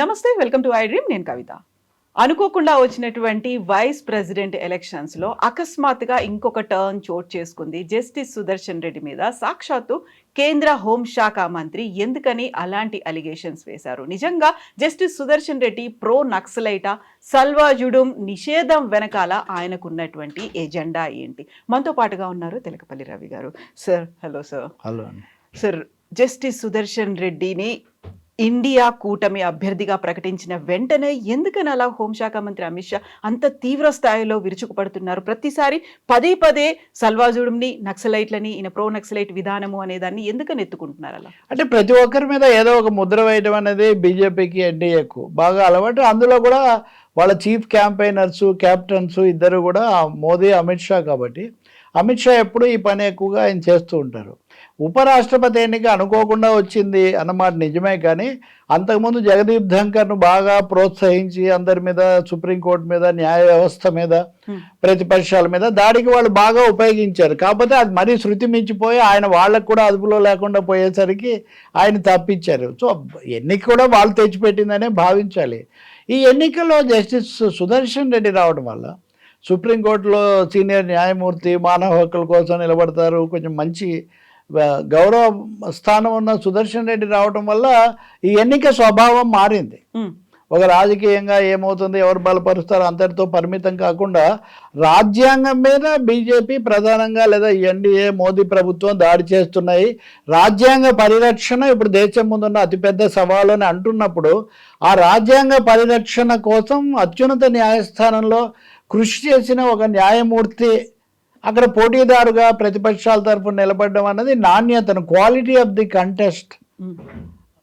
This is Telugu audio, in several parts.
నమస్తే వెల్కమ్ టు ఐ డ్రీమ్ నేను కవిత. అనుకోకుండా వచ్చినటువంటి వైస్ ప్రెసిడెంట్ ఎలక్షన్స్లో అకస్మాత్తుగా ఇంకొక టర్న్ చోటు చేసుకుంది జస్టిస్ సుదర్శన్ రెడ్డి మీద. సాక్షాత్తు కేంద్ర హోంశాఖ మంత్రి ఎందుకని అలాంటి అలిగేషన్స్ వేశారు? నిజంగా జస్టిస్ సుదర్శన్ రెడ్డి ప్రో నక్సలైట? సల్వాజుడుం నిషేధం వెనకాల ఆయనకున్నటువంటి ఎజెండా ఏంటి? మనతో పాటుగా ఉన్నారు Telakapalli Ravi garu. Sir hello sir hello sir justice Sudarshan రెడ్డిని ఇండియా కూటమి అభ్యర్థిగా ప్రకటించిన వెంటనే ఎందుకని అలా హోంశాఖ మంత్రి అమిత్ షా అంత తీవ్ర స్థాయిలో విరుచుకుపడుతున్నారు? ప్రతిసారి పదే పదే సల్వాజుడుని నక్సలైట్లని ఈయన ప్రో నక్సలైట్ విధానము అనే దాన్ని ఎందుకని ఎత్తుకుంటున్నారు అలా? అంటే ప్రతి ఒక్కరి మీద ఏదో ఒక ముద్ర వేయడం అనేది బీజేపీకి ఎన్డీఏకు బాగా అలవాటు. అందులో కూడా వాళ్ళ చీఫ్ క్యాంపెయినర్స్ క్యాప్టెన్స్ ఇద్దరు కూడా మోదీ అమిత్ షా కాబట్టి అమిత్ షా ఎప్పుడు ఈ పని ఎక్కువగా ఆయన చేస్తూ ఉంటారు. ఉపరాష్ట్రపతి ఎన్నిక అనుకోకుండా వచ్చింది అన్నమాట నిజమే కానీ అంతకుముందు జగదీప్ ధంకర్ను బాగా ప్రోత్సహించి అందరి మీద సుప్రీంకోర్టు మీద న్యాయ వ్యవస్థ మీద. ప్రతిపక్షాల మీద దాడికి వాళ్ళు బాగా ఉపయోగించారు. కాకపోతే అది మరీ శృతి మించిపోయి ఆయన వాళ్ళకు కూడా అదుపులో లేకుండా పోయేసరికి ఆయన తప్పించారు. సో ఎన్నిక కూడా వాళ్ళు తెచ్చిపెట్టిందనే భావించాలి. ఈ ఎన్నికల్లో జస్టిస్ సుదర్శన్ రెడ్డి రావడం వల్ల సుప్రీంకోర్టులో సీనియర్ న్యాయమూర్తి మానవ హక్కుల కోసం నిలబడతారు. కొంచెం మంచి గౌరవ స్థానం ఉన్న సుదర్శన్ రెడ్డి రావడం వల్ల ఈ ఎన్నిక స్వభావం మారింది. ఒక రాజకీయంగా ఏమవుతుంది ఎవరు బలపరుస్తారు అంతటితో పరిమితం కాకుండా రాజ్యాంగం మీద బీజేపీ ప్రధానంగా లేదా ఎన్డీఏ మోదీ ప్రభుత్వం దాడి చేస్తున్నాయి. రాజ్యాంగ పరిరక్షణ ఇప్పుడు దేశం ముందున్న అతిపెద్ద సవాలు అని అంటున్నప్పుడు ఆ రాజ్యాంగ పరిరక్షణ కోసం అత్యున్నత న్యాయస్థానంలో కృషి చేసిన ఒక న్యాయమూర్తి అక్కడ పోటీదారుగా ప్రతిపక్షాల తరఫున నిలబడడం అన్నది నాణ్యతను క్వాలిటీ ఆఫ్ ది కంటెస్ట్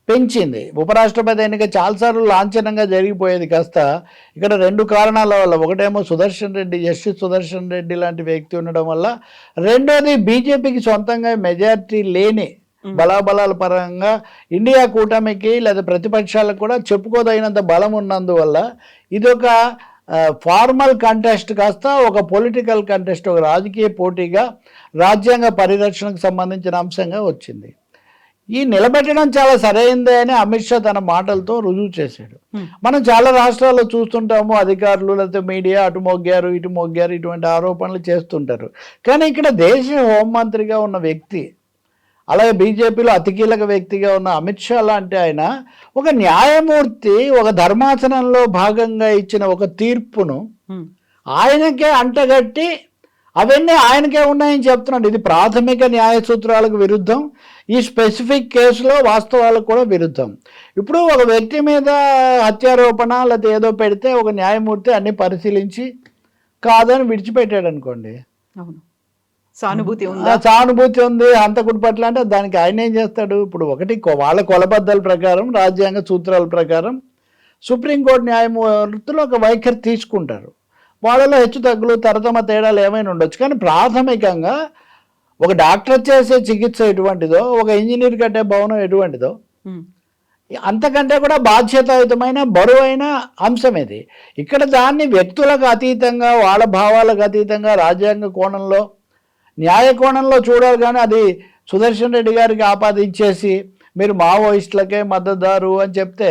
పెంచింది. ఉపరాష్ట్రపతి ఎన్నిక చాలాసార్లు లాంఛనంగా జరిగిపోయేది కాస్త ఇక్కడ రెండు కారణాల వల్ల. ఒకటేమో సుదర్శన్ రెడ్డి జస్టిస్ సుదర్శన్ రెడ్డి లాంటి వ్యక్తి ఉండడం వల్ల. రెండోది బీజేపీకి సొంతంగా మెజారిటీ లేని బలాబలాల పరంగా ఇండియా కూటమికి లేదా ప్రతిపక్షాలకు కూడా చెప్పుకోదగినంత బలం ఉన్నందువల్ల ఇదొక ఫార్మల్ కంటెస్ట్ కాస్త ఒక పొలిటికల్ కంటెస్ట్ ఒక రాజకీయ పోటీగా రాజ్యాంగ పరిరక్షణకు సంబంధించిన అంశంగా వచ్చింది. ఈ నిలబెట్టడం చాలా సరైందే అని అమిత్ షా తన మాటలతో రుజువు చేశాడు. మనం చాలా రాష్ట్రాల్లో చూస్తుంటాము అధికారులు లేకపోతే మీడియా అటు మొగ్గారు ఇటు మొగ్గారు ఇటువంటి ఆరోపణలు చేస్తుంటారు. కానీ ఇక్కడ దేశ హోంమంత్రిగా ఉన్న వ్యక్తి అలాగే బీజేపీలో అతి కీలక వ్యక్తిగా ఉన్న అమిత్ షా లాంటి ఆయన ఒక న్యాయమూర్తి ఒక ధర్మాసనంలో భాగంగా ఇచ్చిన ఒక తీర్పును ఆయనకే అంటగట్టి అవన్నీ ఆయనకే ఉన్నాయని చెప్తున్నాడు. ఇది ప్రాథమిక న్యాయ సూత్రాలకు విరుద్ధం. ఈ స్పెసిఫిక్ కేసులో వాస్తవాలకు కూడా విరుద్ధం. ఇప్పుడు ఒక వ్యక్తి మీద హత్యారోపణ లేకపోతే ఏదో పెడితే ఒక న్యాయమూర్తి అన్ని పరిశీలించి కాదని విడిచిపెట్టాడు అనుకోండి అవును. సానుభూతి ఉందా? సానుభూతి ఉంది. హంతకుడి పట్ల అంటే దానికి ఆయన ఏం చేస్తాడు? ఇప్పుడు ఒకటి వాళ్ళ కొలబద్దల ప్రకారం రాజ్యాంగ సూత్రాల ప్రకారం సుప్రీంకోర్టు న్యాయమూర్తులు ఒక వైఖరి తీసుకుంటారు. వాళ్ళలో హెచ్చు తగ్గులు తరతమ తేడాలు ఏమైనా ఉండొచ్చు. కానీ ప్రాథమికంగా ఒక డాక్టర్ చేసే చికిత్స ఎటువంటిదో ఒక ఇంజనీర్ కట్టే భవనం ఎటువంటిదో అంతకంటే కూడా బాధ్యతాయుతమైన బరువైన అంశం ఇది. ఇక్కడ దాన్ని వ్యక్తులకు అతీతంగా వాళ్ళ భావాలకు అతీతంగా రాజ్యాంగ కోణంలో న్యాయ కోణంలో చూడాలి కానీ అది సుదర్శన్ రెడ్డి గారికి ఆపాదించేసి మీరు మావోయిస్టులకే మద్దతుదారు అని చెప్తే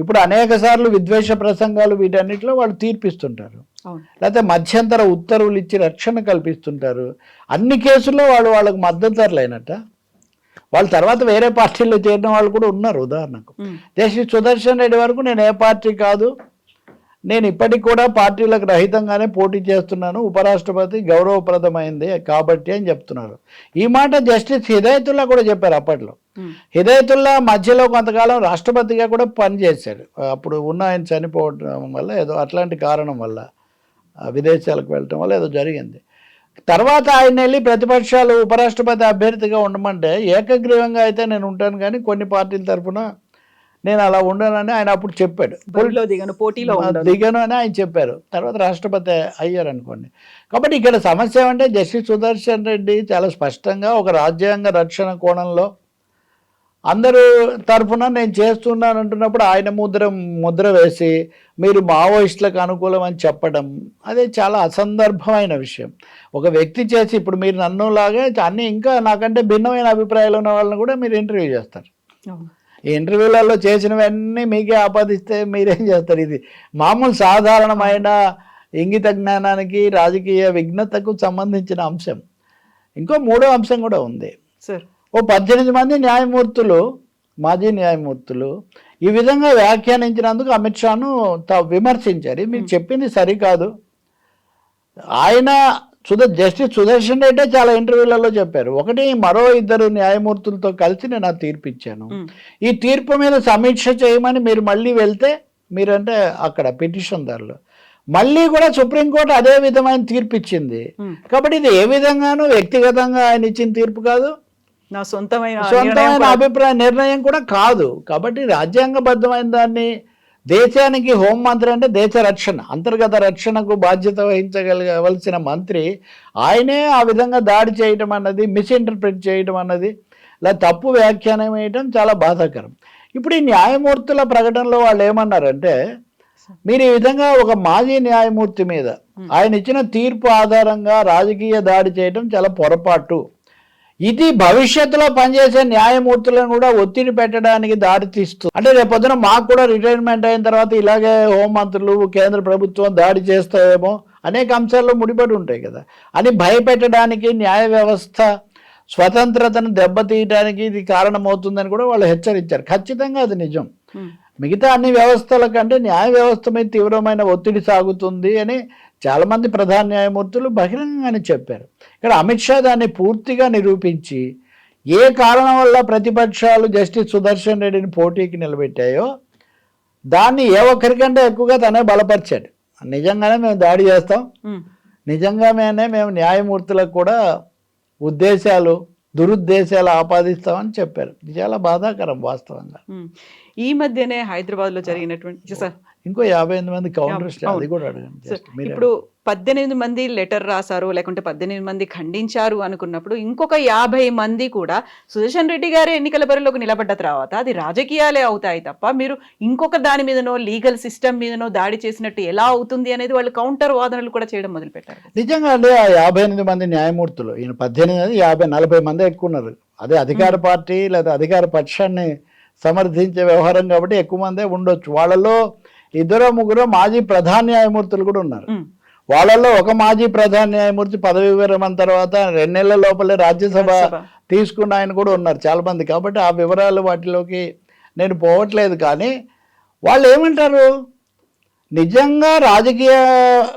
ఇప్పుడు అనేక సార్లు విద్వేష ప్రసంగాలు వీటన్నిటిలో వాళ్ళు తీర్పిస్తుంటారు. లేకపోతే మధ్యంతర ఉత్తర్వులు ఇచ్చి రక్షణ కల్పిస్తుంటారు. అన్ని కేసుల్లో వాళ్ళు వాళ్ళకు మద్దతుదారులైనట్ట. వాళ్ళ తర్వాత వేరే పార్టీల్లో చేరిన వాళ్ళు కూడా ఉన్నారు ఉదాహరణకు. జస్టిస్ సుదర్శన్ రెడ్డి వరకు నేను ఏ పార్టీ కాదు నేను ఇప్పటికి కూడా పార్టీలకు రహితంగానే పోటీ చేస్తున్నాను. ఉపరాష్ట్రపతి గౌరవప్రదమైంది కాబట్టి అని చెప్తున్నారు. ఈ మాట జస్టిస్ హిదాయతుల్లా కూడా చెప్పారు అప్పట్లో. హిదాయతుల్లా మధ్యలో కొంతకాలం రాష్ట్రపతిగా కూడా పనిచేశాడు. అప్పుడు ఉన్న ఆయన చనిపోవడం వల్ల ఏదో అట్లాంటి కారణం వల్ల విదేశాలకు వెళ్ళటం వల్ల ఏదో జరిగింది. తర్వాత ఆయన వెళ్ళి ప్రతిపక్షాలు ఉపరాష్ట్రపతి అభ్యర్థిగా ఉండమంటే ఏకగ్రీవంగా అయితే నేను ఉంటాను కానీ కొన్ని పార్టీల తరఫున నేను అలా ఉండనని ఆయన అప్పుడు చెప్పాడు. బరిలో దిగను పోటీలో దిగను అని ఆయన చెప్పారు. తర్వాత రాష్ట్రపతి అయ్యారు అనుకోండి కాబట్టి ఇక్కడ సమస్య ఏమంటే జస్టిస్ సుదర్శన్ రెడ్డి చాలా స్పష్టంగా ఒక రాజ్యాంగ రక్షణ కోణంలో అందరూ తరఫున నేను చేస్తున్నాను అంటున్నప్పుడు ఆయన ముద్ర ముద్ర వేసి మీరు మావోయిస్టులకు అనుకూలం అని చెప్పడం అదే చాలా అసందర్భమైన విషయం. ఒక వ్యక్తి చేసి ఇప్పుడు మీరు నన్ను లాగే అన్ని ఇంకా నాకంటే భిన్నమైన అభిప్రాయాలు ఉన్న వాళ్ళని కూడా మీరు ఇంటర్వ్యూ చేస్తారు. ఇంటర్వ్యూలలో చేసినవన్నీ మీకే ఆపాదిస్తే మీరేం చేస్తారు? ఇది మామూలు సాధారణమైన ఇంగిత జ్ఞానానికి రాజకీయ విఘ్నతకు సంబంధించిన అంశం. ఇంకో మూడో అంశం కూడా ఉంది. సార్. ఓ పద్దెనిమిది మంది న్యాయమూర్తులు మాజీ న్యాయమూర్తులు ఈ విధంగా వ్యాఖ్యానించినందుకు అమిత్ షాను త- విమర్శించారు. మీరు చెప్పింది సరికాదు. ఆయన సుధ జస్టిస్ సుదర్శన్ రెడ్డి చాలా ఇంటర్వ్యూలలో చెప్పారు. ఒకటి మరో ఇద్దరు న్యాయమూర్తులతో కలిసి నేను ఆ తీర్పు ఇచ్చాను ఈ తీర్పు మీద సమీక్ష చేయమని మీరు మళ్ళీ వెళ్తే మీరంటే అక్కడ పిటిషన్దారులు మళ్ళీ కూడా సుప్రీంకోర్టు అదే విధమైన తీర్పు ఇచ్చింది. కాబట్టి ఇది ఏ విధంగానూ వ్యక్తిగతంగా ఆయన ఇచ్చిన తీర్పు కాదు. నా సొంతమైన సొంతమైన అభిప్రాయ నిర్ణయం కూడా కాదు. కాబట్టి రాజ్యాంగబద్ధమైన దాన్ని దేశానికి హోంమంత్రి అంటే దేశ రక్షణ అంతర్గత రక్షణకు బాధ్యత వహించగలగవలసిన మంత్రి ఆయనే ఆ విధంగా దాడి చేయటం అన్నది మిస్ఇంటర్ప్రిట్ చేయటం అన్నది ఇలా తప్పు వ్యాఖ్యానం వేయటం చాలా బాధాకరం. ఇప్పుడు ఈ న్యాయమూర్తుల ప్రకటనలో వాళ్ళు ఏమన్నారంటే మీరు ఈ విధంగా ఒక మాజీ న్యాయమూర్తి మీద ఆయన ఇచ్చిన తీర్పు ఆధారంగా రాజకీయ దాడి చేయటం చాలా పొరపాటు. ఇది భవిష్యత్తులో పనిచేసే న్యాయమూర్తులను కూడా ఒత్తిడి పెట్టడానికి దారితీస్తుంది. అంటే రేపొద్దున మాకు కూడా రిటైర్మెంట్ అయిన తర్వాత ఇలాగే హోంమంత్రులు కేంద్ర ప్రభుత్వం దాడి చేస్తాయేమో అనేక అంశాల్లో ముడిపడి ఉంటాయి కదా. అని భయపెట్టడానికి న్యాయ వ్యవస్థ స్వతంత్రతను దెబ్బతీయడానికి ఇది కారణమవుతుందని కూడా వాళ్ళు హెచ్చరించారు. ఖచ్చితంగా అది నిజం. మిగతా అన్ని వ్యవస్థల కంటే న్యాయ వ్యవస్థ మీద తీవ్రమైన ఒత్తిడి సాగుతుంది అని చాలామంది ప్రధాన న్యాయమూర్తులు బహిరంగంగానే చెప్పారు. ఇక్కడ అమిత్ షా దాన్ని పూర్తిగా నిరూపించి ఏ కారణం వల్ల ప్రతిపక్షాలు జస్టిస్ సుదర్శన్ రెడ్డిని పోటీకి నిలబెట్టాయో దాన్ని ఏ ఒక్కరికంటే ఎక్కువగా తనే బలపరిచాడు. నిజంగానే మేము దాడి చేస్తాం. నిజంగానే మేము న్యాయమూర్తులకు కూడా ఉద్దేశాలు దురుద్దేశాలు ఆపాదిస్తామని చెప్పారు. చాలా బాధాకరం వాస్తవంగా. ఈ మధ్యనే హైదరాబాద్లో జరిగినటువంటి సార్ ఇంకో యాభై ఎనిమిది మంది కౌంటర్స్ అవును. అది కూడా అడగండి సార్, just మీరే. ఇప్పుడు పద్దెనిమిది మంది లెటర్ రాశారు లేకుంటే పద్దెనిమిది మంది ఖండించారు అనుకున్నప్పుడు ఇంకొక యాభై మంది కూడా సుదర్శన్ రెడ్డి గారి ఎన్నికల బరిలోకి నిలబడ్డ తర్వాత అది రాజకీయాలే అవుతాయి తప్ప మీరు ఇంకొక దాని మీదనో లీగల్ సిస్టమ్ మీదనో దాడి చేసినట్టు ఎలా అవుతుంది అనేది వాళ్ళు కౌంటర్ వాదనలు కూడా చేయడం మొదలుపెట్టారు నిజంగా అండి ఆ యాభై ఎనిమిది మంది న్యాయమూర్తులు ఈయన పద్దెనిమిది యాభై నలభై మంది ఎక్కువ ఉన్నారు అదే అధికార పార్టీ లేదా అధికార పక్షాన్ని సమర్థించే వ్యవహారం కాబట్టి ఎక్కువ మందే ఉండొచ్చు. వాళ్ళలో ఇద్దరు ముగ్గురు మాజీ ప్రధాన న్యాయమూర్తులు కూడా ఉన్నారు. వాళ్ళల్లో ఒక మాజీ ప్రధాన న్యాయమూర్తి పదవి విరమణ తర్వాత రెండు నెలల లోపలే రాజ్యసభ రాజ్యసభ. తీసుకున్న ఆయన కూడా ఉన్నారు చాలా మంది కాబట్టి ఆ వివరాలు వాటిలోకి నేను పోవట్లేదు కానీ వాళ్ళు ఏమంటారు? నిజంగా రాజకీయ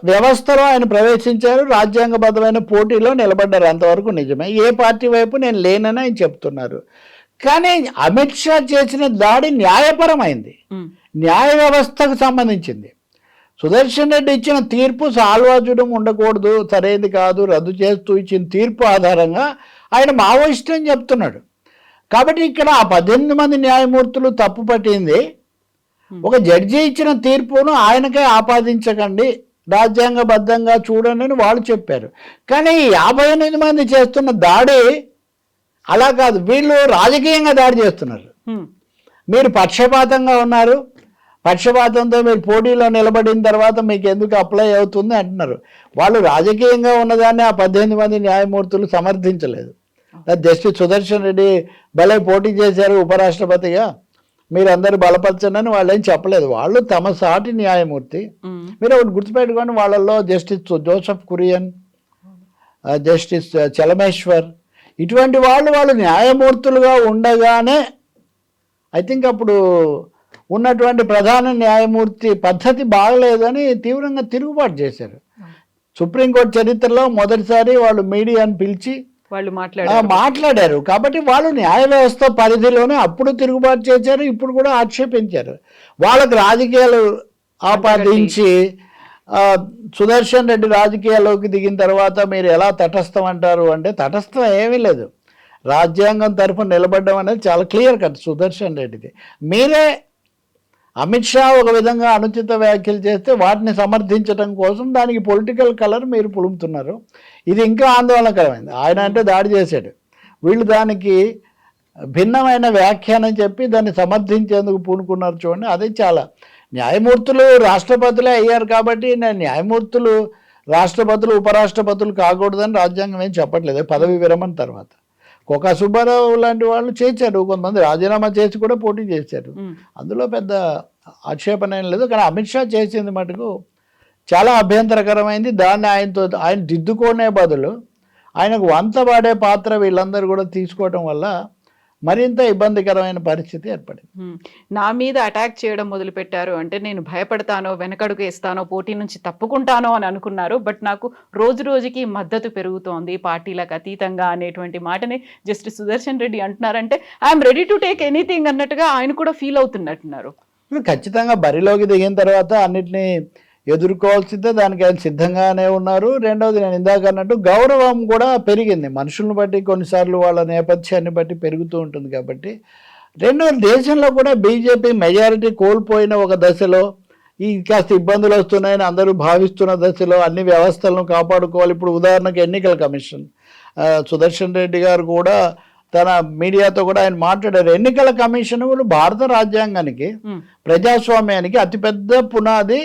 వ్యవస్థలో ఆయన ప్రవేశించారు రాజ్యాంగబద్ధమైన పోటీలో నిలబడ్డారు. అంతవరకు నిజమే. ఏ పార్టీ వైపు నేను లేనని ఆయన చెప్తున్నారు. కానీ అమిత్ షా చేసిన దాడి న్యాయపరమైంది. న్యాయ వ్యవస్థకు సంబంధించింది. సుదర్శన్ రెడ్డి ఇచ్చిన తీర్పు సాల్వాజుడం ఉండకూడదు సరైనది కాదు రద్దు చేస్తూ ఇచ్చిన తీర్పు ఆధారంగా ఆయన మావోయిస్ట్ అని చెప్తున్నాడు. కాబట్టి ఇక్కడ ఆ పద్దెనిమిది మంది న్యాయమూర్తులు తప్పు పట్టింది. ఒక జడ్జి ఇచ్చిన తీర్పును ఆయనకే ఆపాదించకండి రాజ్యాంగబద్ధంగా చూడండి అని వాళ్ళు చెప్పారు. కానీ యాభై ఎనిమిది మంది చేస్తున్న దాడి అలా కాదు. వీళ్ళు రాజకీయంగా దాడి చేస్తున్నారు. మీరు పక్షపాతంగా ఉన్నారు. పక్షపాతంతో మీరు పోటీలో నిలబడిన తర్వాత మీకు ఎందుకు అప్లై అవుతుంది అంటున్నారు. వాళ్ళు రాజకీయంగా ఉన్నదాన్ని ఆ పద్దెనిమిది మంది న్యాయమూర్తులు సమర్థించలేదు. జస్టిస్ సుదర్శన్ రెడ్డి భలే పోటీ చేశారు ఉపరాష్ట్రపతిగా. మీరు అందరు బలపరచండి అని వాళ్ళు ఏం చెప్పలేదు. వాళ్ళు తమ సాటి న్యాయమూర్తి. మీరు ఒకటి గుర్తుపెట్టుకోండి. వాళ్ళల్లో జస్టిస్ జోసఫ్ కురియన్ జస్టిస్ చలమేశ్వర్ ఇటువంటి వాళ్ళు వాళ్ళు న్యాయమూర్తులుగా ఉండగానే ఐ థింక్ అప్పుడు ఉన్నటువంటి ప్రధాన న్యాయమూర్తి పద్ధతి బాగలేదని తీవ్రంగా తిరుగుబాటు చేశారు. సుప్రీంకోర్టు చరిత్రలో మొదటిసారి వాళ్ళు మీడియాను పిలిచి వాళ్ళు మాట్లాడారు. మాట్లాడారు. కాబట్టి వాళ్ళు న్యాయ వ్యవస్థ పరిధిలోనే అప్పుడు తిరుగుబాటు చేశారు ఇప్పుడు కూడా ఆక్షేపించారు. వాళ్ళకి రాజకీయాలు ఆపాదించి సుదర్శన్ రెడ్డి రాజకీయాల్లోకి దిగిన తర్వాత మీరు ఎలా తటస్థం అంటారు? అంటే తటస్థం ఏమీ లేదు. రాజ్యాంగం తరఫున నిలబడడం అనేది చాలా క్లియర్ కట్ సుదర్శన్ రెడ్డిది. మీరే అమిత్ షా ఒక విధంగా అనుచిత వ్యాఖ్యలు చేస్తే వాటిని సమర్థించడం కోసం దానికి పొలిటికల్ కలర్ మీరు పులుముతున్నారు. ఇది ఇంకా ఆందోళనకరమైంది. ఆయన అంటే దాడి చేశాడు. వీళ్ళు దానికి భిన్నమైన వ్యాఖ్యానం చెప్పి దాన్ని సమర్థించేందుకు పూనుకున్నారు చూడండి. అదే చాలా న్యాయమూర్తులు రాష్ట్రపతులే అయ్యారు కాబట్టి నేను న్యాయమూర్తులు రాష్ట్రపతులు ఉపరాష్ట్రపతులు కాకూడదని రాజ్యాంగం ఏం చెప్పట్లేదు. పదవి విరమణ తర్వాత. కొక సుబ్బారావు లాంటి వాళ్ళు చేశారు కొంతమంది రాజీనామా చేసి కూడా పోటీ చేశారు. అందులో పెద్ద ఆక్షేపణ ఏం లేదు. కానీ అమిత్ షా చేసింది మటుకు చాలా అభ్యంతరకరమైంది. దాన్ని ఆయనతో ఆయన దిద్దుకునే బదులు ఆయనకు వంత పాత్ర వీళ్ళందరూ కూడా తీసుకోవడం వల్ల మరింత ఇబ్బందికరమైన పరిస్థితి ఏర్పడింది. నా మీద అటాక్ చేయడం మొదలు పెట్టారు అంటే నేను భయపడతానో వెనకడుగు వేస్తానో పోటీ నుంచి తప్పుకుంటానో అని అనుకున్నారు. బట్ నాకు రోజు రోజుకి మద్దతు పెరుగుతోంది పార్టీలకు అతీతంగా అనేటువంటి మాటని జస్టిస్ సుదర్శన్ రెడ్డి అంటున్నారంటే I'm ready to take anything అన్నట్టుగా ఆయన కూడా ఫీల్ అవుతున్నట్టున్నారు. ఖచ్చితంగా బరిలోకి దిగిన తర్వాత అన్నిటినీ ఎదుర్కోవాల్సిందే దానికి ఆయన సిద్ధంగానే ఉన్నారు. రెండవది నేను ఇందాక అన్నట్టు గౌరవం కూడా పెరిగింది. మనుషులను బట్టి కొన్నిసార్లు వాళ్ళ నేపథ్యాన్ని బట్టి పెరుగుతూ ఉంటుంది కాబట్టి. రెండవది దేశంలో కూడా బీజేపీ మెజారిటీ కోల్పోయిన ఒక దశలో ఈ కాస్త ఇబ్బందులు వస్తున్నాయని అందరూ భావిస్తున్న దశలో అన్ని వ్యవస్థలను కాపాడుకోవాలి. ఇప్పుడు ఉదాహరణకు ఎన్నికల కమిషన్. సుదర్శన్ రెడ్డి గారు కూడా తన మీడియాతో కూడా ఆయన మాట్లాడారు. ఎన్నికల కమిషన్ భారత రాజ్యాంగానికి ప్రజాస్వామ్యానికి అతిపెద్ద పునాది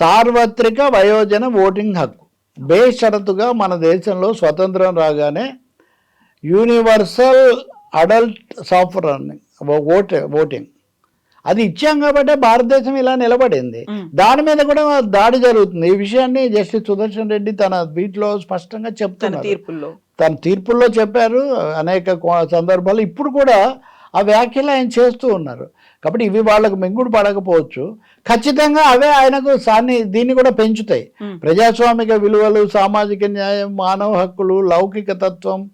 సార్వత్రిక వయోజన ఓటింగ్ హక్కు. బేషరతుగా మన దేశంలో స్వతంత్రం రాగానే universal adult suffrage vote voting. అది ఇచ్చాం కాబట్టి భారతదేశం ఇలా నిలబడింది. దాని మీద కూడా దాడి జరుగుతుంది. ఈ విషయాన్ని జస్టిస్ సుదర్శన్ రెడ్డి తన వీటిలో స్పష్టంగా తన చెప్తున్నారు తీర్పుల్లో. తన తీర్పుల్లో చెప్పారు. అనేక సందర్భాలు ఇప్పుడు కూడా ఆ వ్యాఖ్యలు ఆయన చేస్తూ ఉన్నారు. కాబట్టి ఇవి వాళ్ళకు మింగుడు పడకపోవచ్చు. ఖచ్చితంగా అవే ఆయనకు సాన్ని దీన్ని కూడా పెంచుతాయి. ప్రజాస్వామిక విలువలు సామాజిక న్యాయం మానవ హక్కులు లౌకిక తత్వం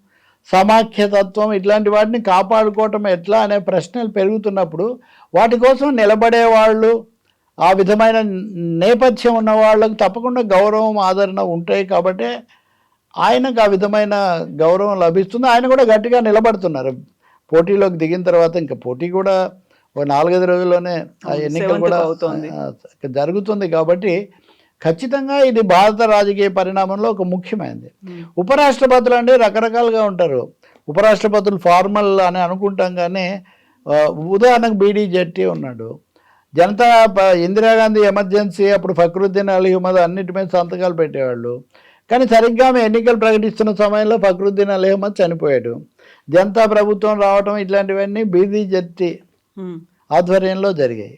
సమాఖ్య తత్వం ఇట్లాంటి వాటిని కాపాడుకోవటం ఎట్లా అనే ప్రశ్నలు పెరుగుతున్నప్పుడు వాటి కోసం నిలబడే వాళ్ళు ఆ విధమైన నేపథ్యం ఉన్న వాళ్ళకు తప్పకుండా గౌరవం ఆదరణ ఉంటాయి కాబట్టి ఆయనకు ఆ విధమైన గౌరవం లభిస్తుంది. ఆయన కూడా గట్టిగా నిలబడుతున్నారు. పోటీలోకి దిగిన తర్వాత ఇంకా పోటీ కూడా ఒక నాలుగైదు రోజుల్లోనే ఆ అవును, ఎన్నిక seventh కూడా జరుగుతుంది కాబట్టి ఖచ్చితంగా ఇది భారత రాజకీయ పరిణామంలో ఒక ముఖ్యమైనది. ఉపరాష్ట్రపతులు అంటే రకరకాలుగా ఉంటారు. ఉపరాష్ట్రపతులు ఫార్మల్ అని అనుకుంటాం కానీ ఉదాహరణకు బీడీ జెట్టి ఉన్నాడు. జనతా ఇందిరాగాంధీ ఎమర్జెన్సీ అప్పుడు ఫక్రుద్దీన్ అలీ అహ్మద్ అన్నిటి మీద సంతకాలు పెట్టేవాళ్ళు. కానీ సరిగ్గా ఆమె ఎన్నికలు ప్రకటిస్తున్న సమయంలో ఫక్రుద్దీన్ అలీ అహ్మద్ చనిపోయాడు. జనతా ప్రభుత్వం రావటం ఇట్లాంటివన్నీ బీడీ జెట్టి ఆధ్వర్యంలో జరిగాయి.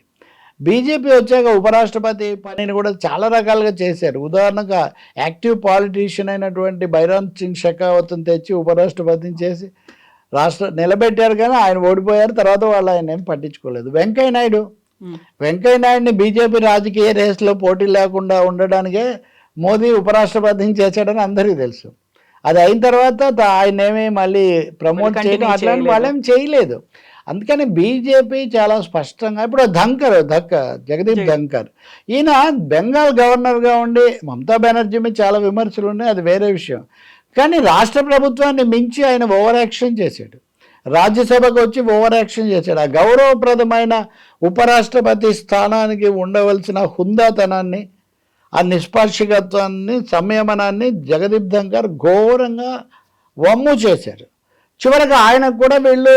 బీజేపీ వచ్చాక ఉపరాష్ట్రపతి పనిని కూడా చాలా రకాలుగా చేశారు. ఉదాహరణగా యాక్టివ్ పాలిటీషియన్ అయినటువంటి బైరాన్ సింగ్ షెకావత్ని తెచ్చి ఉపరాష్ట్రపతిని చేసి రాష్ట్ర నిలబెట్టారు కానీ ఆయన ఓడిపోయారు. తర్వాత వాళ్ళు ఆయన ఏం పట్టించుకోలేదు. వెంకయ్య నాయుడు వెంకయ్య నాయుడిని బీజేపీ రాజకీయ రేస్లో పోటీ లేకుండా ఉండడానికే మోదీ ఉపరాష్ట్రపతిని చేశాడని అందరికీ తెలుసు. అది అయిన తర్వాత ఆయన ఏమీ మళ్ళీ ప్రమోట్ చేయడం అట్లాంటి చేయలేదు. వాళ్ళేం చేయలేదు. అందుకని బీజేపీ చాలా స్పష్టంగా ఇప్పుడు ధంకర్ ధక్క జగదీప్ జగ- ధంకర్. ఈయన బెంగాల్ గవర్నర్గా ఉండి మమతా బెనర్జీ మీద చాలా విమర్శలు ఉన్నాయి అది వేరే విషయం. కానీ రాష్ట్ర ప్రభుత్వాన్ని మించి ఆయన ఓవర్ యాక్షన్ చేశాడు. రాజ్యసభకు వచ్చి ఓవర్ యాక్షన్ చేశాడు. ఆ గౌరవప్రదమైన ఉపరాష్ట్రపతి స్థానానికి ఉండవలసిన హుందాతనాన్ని ఆ నిష్పాక్షికత్వాన్ని సంయమనాన్ని జగదీప్ ధంకర్ ఘోరంగా వమ్ము చేశారు. చివరికి ఆయనకు కూడా వీళ్ళు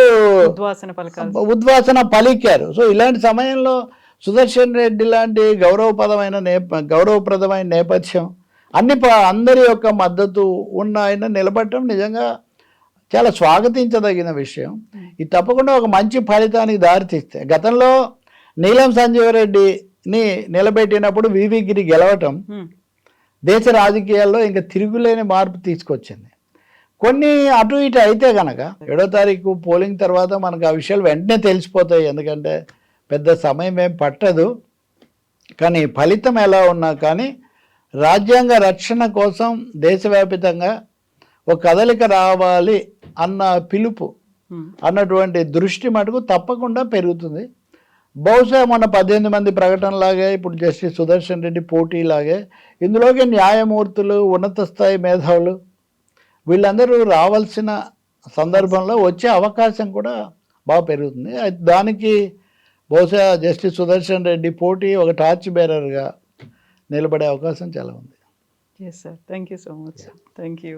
ఉద్వాసన పలికారు. సో ఇలాంటి సమయంలో సుదర్శన్ రెడ్డి లాంటి గౌరవపదమైన నేప గౌరవప్రదమైన నేపథ్యం అన్ని ప- అందరి యొక్క మద్దతు ఉన్న ఆయన నిలబడటం నిజంగా చాలా స్వాగతించదగిన విషయం. ఇది తప్పకుండా ఒక మంచి ఫలితానికి దారితీస్తే గతంలో నీలం సంజీవ రెడ్డిని నిలబెట్టినప్పుడు వివి గిరి గెలవటం దేశ రాజకీయాల్లో ఇంకా తిరుగులేని మార్పు తీసుకొచ్చింది. కొన్ని అటు ఇటు అయితే కనుక ఏడో తారీఖు పోలింగ్ తర్వాత మనకు ఆ విషయాలు వెంటనే తెలిసిపోతాయి. ఎందుకంటే పెద్ద సమయం ఏం పట్టదు. కానీ ఫలితం ఎలా ఉన్నా కానీ రాజ్యాంగ రక్షణ కోసం దేశవ్యాపితంగా ఒక కదలిక రావాలి అన్న పిలుపు అన్నటువంటి దృష్టి మటుకు తప్పకుండా పెరుగుతుంది. బహుశా మొన్న పద్దెనిమిది మంది ప్రకటనలాగే ఇప్పుడు జస్టిస్ సుదర్శన్ రెడ్డి పోటీలాగే ఇందులోకి న్యాయమూర్తులు ఉన్నత స్థాయి మేధావులు వీళ్ళందరూ రావాల్సిన సందర్భంలో వచ్చే అవకాశం కూడా బాగా పెరుగుతుంది. దానికి బహుశా జస్టిస్ సుదర్శన్ రెడ్డి పోటీ ఒక టార్చ్ బేరర్గా నిలబడే అవకాశం చాలా ఉంది. Yes sir thank you so much thank you